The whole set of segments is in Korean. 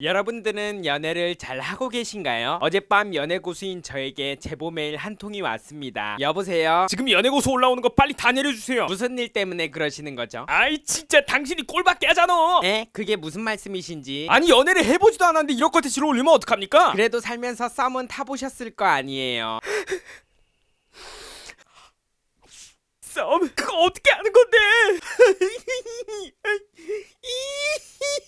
여러분들은 연애를 잘 하고 계신가요? 어젯밤 연애 고수인 저에게 제보 메일 한 통이 왔습니다. 여보세요. 지금 연애고소 올라오는 거 빨리 다 내려주세요. 무슨 일 때문에 그러시는 거죠? 아이 진짜 당신이 꼴밖에 하잖아. 에? 그게 무슨 말씀이신지? 아니 연애를 해보지도 않았는데 이런 컨텐츠를 올리면 어떡합니까? 그래도 살면서 썸은 타보셨을 거 아니에요. 썸 그거 어떻게 하는 건데?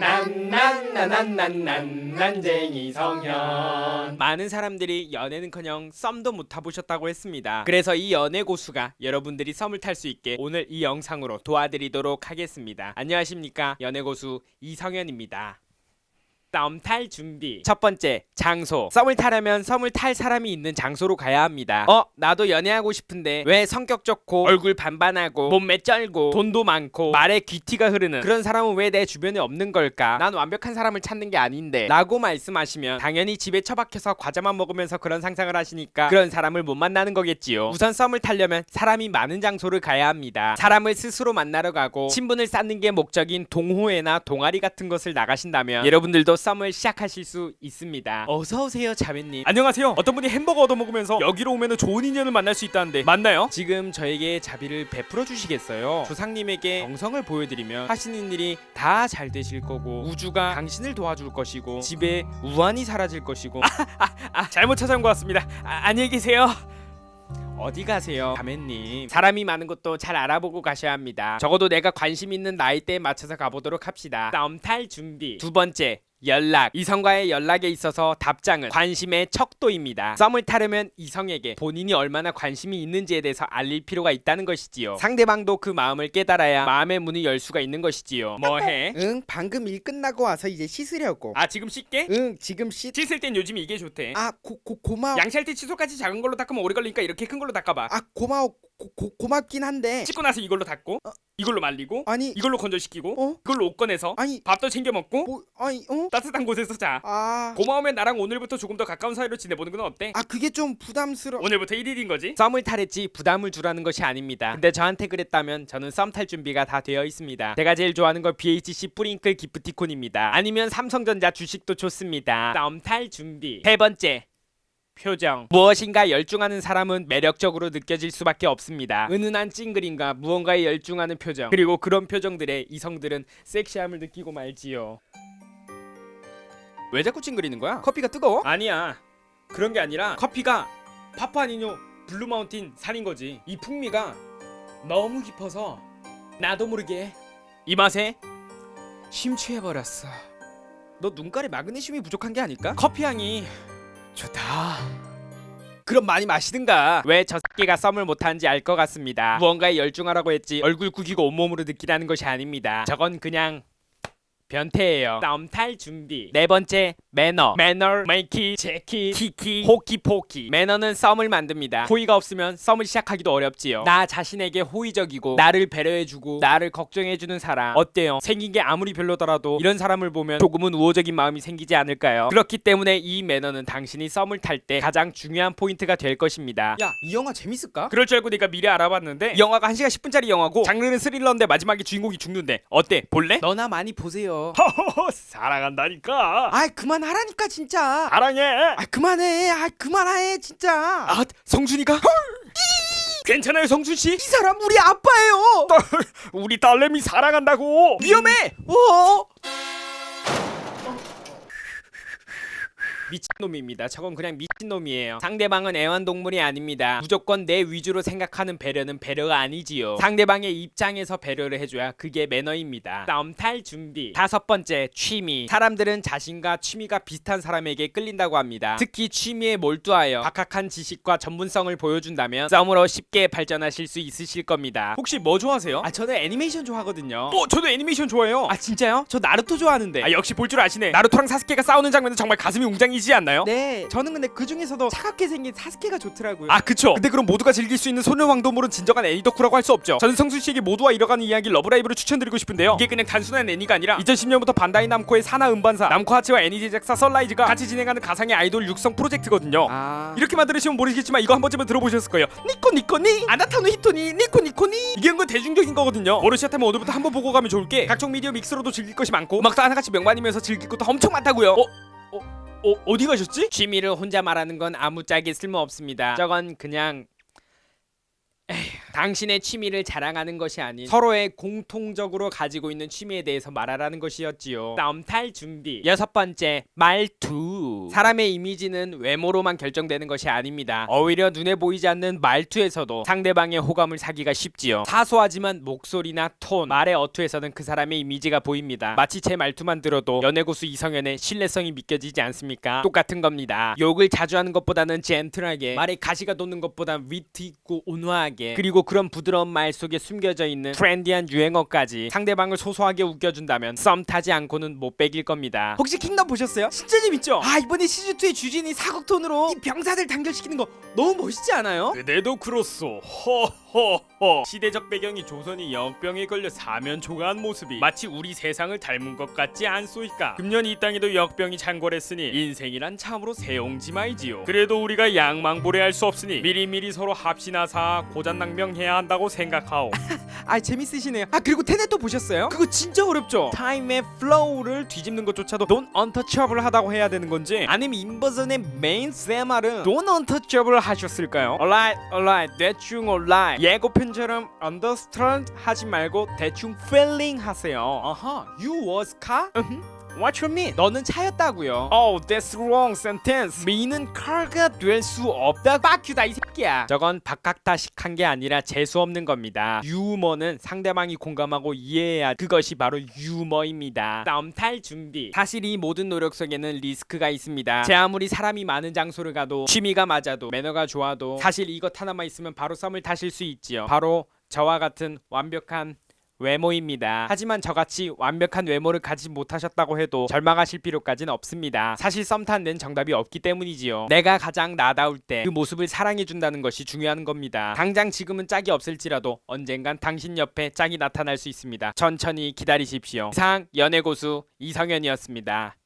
난난난난난난 난쟁이 성현 많은 사람들이 연애는커녕 썸도 못 타보셨다고 했습니다 그래서 이 연애 고수가 여러분들이 썸을 탈 수 있게 오늘 이 영상으로 도와드리도록 하겠습니다 안녕하십니까 연애 고수 이성현입니다 썸탈 준비. 첫 번째 장소. 썸을 타려면 썸을 탈 사람이 있는 장소로 가야 합니다. 어 나도 연애하고 싶은데 왜 성격 좋고 얼굴 반반하고 몸매 쩔고 돈도 많고 말에 귀티가 흐르는 그런 사람은 왜 내 주변에 없는 걸까? 난 완벽한 사람을 찾는 게 아닌데 라고 말씀하시면 당연히 집에 처박혀서 과자만 먹으면서 그런 상상을 하시니까 그런 사람을 못 만나는 거겠지요. 우선 썸을 타려면 사람이 많은 장소를 가야 합니다. 사람을 스스로 만나러 가고 친분을 쌓는 게 목적인 동호회나 동아리 같은 것을 나가신다면 여러분들도 썸을 시작하실 수 있습니다. 어서 오세요, 자매님. 안녕하세요. 어떤 분이 햄버거 얻어 먹으면서 여기로 오면 좋은 인연을 만날 수 있다는데 맞나요? 지금 저에게 자비를 베풀어 주시겠어요? 조상님에게 정성을 보여드리면 하시는 일이 다 잘 되실 거고 우주가 당신을 도와줄 것이고 집에 우환이 사라질 것이고 아 잘못 찾아온 것 같습니다. 아, 안녕히 계세요. 어디 가세요, 자매님? 사람이 많은 것도 잘 알아보고 가셔야 합니다. 적어도 내가 관심 있는 나이대에 맞춰서 가보도록 합시다. 썸탈 준비. 두 번째. 연락 이성과의 연락에 있어서 답장은 관심의 척도입니다. 썸을 타려면 이성에게 본인이 얼마나 관심이 있는지에 대해서 알릴 필요가 있다는 것이지요. 상대방도 그 마음을 깨달아야 마음의 문을 열 수가 있는 것이지요. 뭐해? 응 방금 일 끝나고 와서 이제 씻으려고 아 지금 씻게? 응 지금 씻... 씻을 땐 요즘 이게 좋대. 아 고, 고, 고마워 양치할 때 칫솔까지 작은 걸로 닦으면 오래 걸리니까 이렇게 큰 걸로 닦아봐. 아 고마워 고, 고, 고맙긴 한데 씻고 나서 이걸로 닦고 이걸로 말리고 아니 이걸로 건조시키고 어? 이걸로 옷 꺼내서 아니 밥도 챙겨 먹고 뭐 아니 어? 따뜻한 곳에서 자. 아... 고마우면 나랑 오늘부터 조금 더 가까운 사이로 지내보는 건 어때? 아 그게 좀 부담스러워 오늘부터 1일인 거지? 썸을 탈했지 부담을 주라는 것이 아닙니다. 근데 저한테 그랬다면 저는 썸 탈 준비가 다 되어 있습니다. 제가 제일 좋아하는 건 BHC 뿌링클 기프티콘입니다. 아니면 삼성전자 주식도 좋습니다. 썸 탈 준비. 세 번째. 표정. 무엇인가 열중하는 사람은 매력적으로 느껴질 수밖에 없습니다. 은은한 찡그림과 무언가에 열중하는 표정. 그리고 그런 표정들에 이성들은 섹시함을 느끼고 말지요. 왜 자꾸 찡그리는 거야? 커피가 뜨거워? 아니야. 그런 게 아니라 커피가 파파니뇨 블루마운틴 산인 거지. 이 풍미가 너무 깊어서 나도 모르게 이 맛에 심취해버렸어. 너 눈깔에 마그네슘이 부족한 게 아닐까? 커피 향이 좋다. 그럼 많이 마시든가. 왜 저 새끼가 썸을 못하는지 알 것 같습니다. 무언가에 열중하라고 했지 얼굴 구기고 온몸으로 느끼라는 것이 아닙니다. 저건 그냥 변태예요. 썸탈 준비. 네 번째 매너. 매너 메이키 제키 키키 호키 포키. 매너는 썸을 만듭니다. 호의가 없으면 썸을 시작하기도 어렵지요. 나 자신에게 호의적이고 나를 배려해주고 나를 걱정해주는 사람. 어때요? 생긴 게 아무리 별로더라도 이런 사람을 보면 조금은 우호적인 마음이 생기지 않을까요? 그렇기 때문에 이 매너는 당신이 썸을 탈 때 가장 중요한 포인트가 될 것입니다. 야 이 영화 재밌을까? 그럴 줄 알고 내가 미리 알아봤는데 영화가 1시간 10분짜리 영화고 장르는 스릴러인데 마지막에 주인공이 죽는데. 어때? 볼래? 너나 많이 보세요 허허허 사랑한다니까. 아 그만하라니까 진짜. 사랑해. 아 그만해. 아 그만해 진짜. 아 성준이가? 괜찮아요 성준 씨? 이 사람 우리 아빠예요. 우리 딸내미 사랑한다고. 위험해. 어? 미친 놈입니다. 저건 그냥 미친놈이에요. 상대방은 애완동물이 아닙니다. 무조건 내 위주로 생각하는 배려는 배려가 아니지요. 상대방의 입장에서 배려를 해줘야 그게 매너입니다. 썸탈 준비. 다섯 번째, 취미. 사람들은 자신과 취미가 비슷한 사람에게 끌린다고 합니다. 특히 취미에 몰두하여 박학한 지식과 전문성을 보여준다면 썸으로 쉽게 발전하실 수 있으실 겁니다. 혹시 뭐 좋아하세요? 아, 저는 애니메이션 좋아하거든요. 어 저도 애니메이션 좋아해요 아, 진짜요? 저 나루토 좋아하는데. 아 역시 볼 줄 아시네 나루토랑 사스케가 싸우는 장면은 정말 가슴이 웅장이지 않나요? 않나요? 네 저는 근데 그 중에서도 차갑게 생긴 사스케가 좋더라고요. 아 그쵸. 근데 그럼 모두가 즐길 수 있는 소녀왕도물은 진정한 애니 덕후라고 할 수 없죠. 저는 성수씨에게 모두와 이뤄가는 이야기 러브라이브를 추천드리고 싶은데요. 이게 그냥 단순한 애니가 아니라 2010년부터 반다이 남코의 사나 음반사 남코 하치와 애니 제작사 썬라이즈가 같이 진행하는 가상의 아이돌 육성 프로젝트거든요. 아. 이렇게만 들으시면 모르시겠지만 이거 한 번쯤은 들어보셨을 거예요. 니코 니코니. 아나타노 히토니 니코 니코니. 이게 은근 대중적인 거거든요. 모르셨다면 오늘부터 한번 보고 가면 좋을 게 각종 미디어 믹스로도 즐길 것이 많고 음악도 하나같이 명반이면서 즐길 것도 엄청 많다고요. 어? 어? 어? 어디 가셨지? 취미를 혼자 말하는 건 아무짝에 쓸모없습니다. 저건 그냥 당신의 취미를 자랑하는 것이 아닌 서로의 공통적으로 가지고 있는 취미에 대해서 말하라는 것이었지요. 썸탈 준비. 여섯 번째, 말투. 사람의 이미지는 외모로만 결정되는 것이 아닙니다. 오히려 눈에 보이지 않는 말투에서도 상대방의 호감을 사기가 쉽지요. 사소하지만 목소리나 톤, 말의 어투에서는 그 사람의 이미지가 보입니다. 마치 제 말투만 들어도 연애고수 이성현의 신뢰성이 믿겨지지 않습니까? 똑같은 겁니다. 욕을 자주 하는 것보다는 젠틀하게, 말에 가시가 돋는 것보다 위트 있고 온화하게, 그리고 그런 부드러운 말 속에 숨겨져 있는 트렌디한 유행어까지 상대방을 소소하게 웃겨준다면 썸 타지 않고는 못 빼길 겁니다. 혹시 킹덤 보셨어요? 진짜 재밌죠? 아 이번에 시즌 2의 주진이 사극톤으로 이 병사들 단결시키는 거 너무 멋있지 않아요? 그대도 그렇소 허허허 시대적 배경이 조선이 역병에 걸려 사면초가한 모습이 마치 우리 세상을 닮은 것 같지 않소이까 금년 이 땅에도 역병이 창궐했으니 인생이란 참으로 세옹지마이지요 그래도 우리가 양망보레할 수 없으니 미리미리 서로 합시나사 고잔낭명 해야 한다고 생각하오 아 재밌으시네요 아 그리고 테넷도 보셨어요? 그거 진짜 어렵죠? 타임의 플로우를 뒤집는 것조차도 넌 언터처블 하다고 해야 되는 건지 아니면 인버전의 메인 세말은 넌 언터처블 하셨을까요? Alright, alright, 대충 alright 예고편처럼 understand 하지 말고 대충 feeling 하세요 아하 you was car? What you mean? 너는 차였다고요 Oh, that's wrong sentence 미는 car가 될 수 없다 빡큐다 이 새끼야 저건 박학다식한 게 아니라 재수 없는 겁니다. 유머는 상대방이 공감하고 이해해야 그것이 바로 유머입니다. 썸탈 준비. 사실 이 모든 노력 속에는 리스크가 있습니다. 제 아무리 사람이 많은 장소를 가도 취미가 맞아도 매너가 좋아도 사실 이것 하나만 있으면 바로 썸을 타실 수 있지요. 바로 저와 같은 완벽한 외모입니다. 하지만 저같이 완벽한 외모를 가지 못하셨다고 해도 절망하실 필요까지는 없습니다. 사실 썸 타는 데는 정답이 없기 때문이지요. 내가 가장 나다울 때 그 모습을 사랑해준다는 것이 중요한 겁니다. 당장 지금은 짝이 없을지라도 언젠간 당신 옆에 짝이 나타날 수 있습니다. 천천히 기다리십시오. 이상 연애고수 이성현이었습니다.